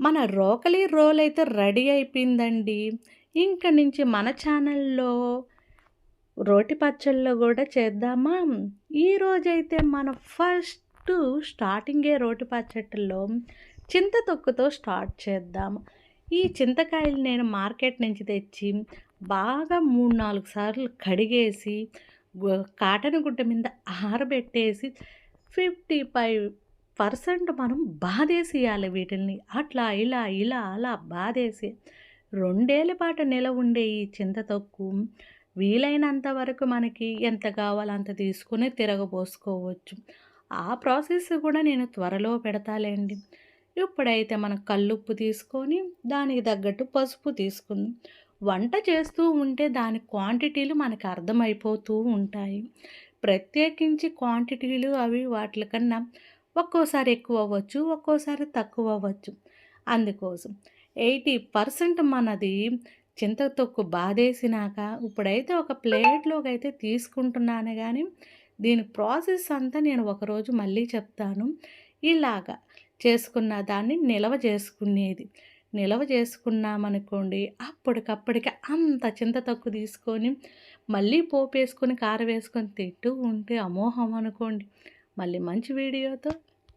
మన రోకలి రోల్ అయితే రెడీ అయిపోయిందండి. ఇంక నుంచి మన ఛానల్‌లో రోటి పచ్చళ్ళు కూడా చేద్దామా? ఈరోజైతే మన ఫస్ట్ స్టార్టింగే రోటి పచ్చట్లో చింత తొక్కుతో స్టార్ట్ చేద్దాము. ఈ చింతకాయలు నేను మార్కెట్ నుంచి తెచ్చి బాగా 3, 4 సార్లు కడిగేసి కాటన్ గుడ్డ మీద ఆరబెట్టేసి ఫిఫ్టీ ఫైవ్ 55% మనం బాధేసేయాలి వీటిల్ని. అట్లా, ఇలా, ఇలా, అలా బాధేసి రెండేళ్ళ పాటు నిల ఉండే ఈ చింత తక్కువ వీలైనంత వరకు మనకి ఎంత కావాలో అంత తీసుకొని తిరగబోసుకోవచ్చు. ఆ ప్రాసెస్ కూడా నేను త్వరలో పెడతాలెండి. ఇప్పుడైతే మనం కల్లుప్పు తీసుకొని దానికి తగ్గట్టు పసుపు తీసుకుందాం. వంట చేస్తూ ఉంటే దాని క్వాంటిటీలు మనకు అర్థమైపోతూ ఉంటాయి. ప్రత్యేకించి క్వాంటిటీలు అవి వాటికన్నా ఒక్కోసారి ఎక్కువ అవ్వచ్చు, ఒక్కోసారి తక్కువ అవ్వచ్చు. అందుకోసం 80% మనది చింత తొక్కు బాధేసినాక ఇప్పుడైతే ఒక ప్లేట్‌లోకైతే తీసుకుంటున్నాను కానీ దీని ప్రాసెస్ అంతా నేను ఒకరోజు మళ్ళీ చెప్తాను. ఇలాగా చేసుకున్న దాన్ని నిలవ చేసుకునేది. నిలవ చేసుకున్నామనుకోండి అప్పటికప్పటికి అంత చింత తక్కువ తీసుకొని మళ్ళీ పోపేసుకొని, కారం వేసుకొని తింటూ ఉంటే అమోహం అనుకోండి. మళ్ళీ మంచి వీడియోతో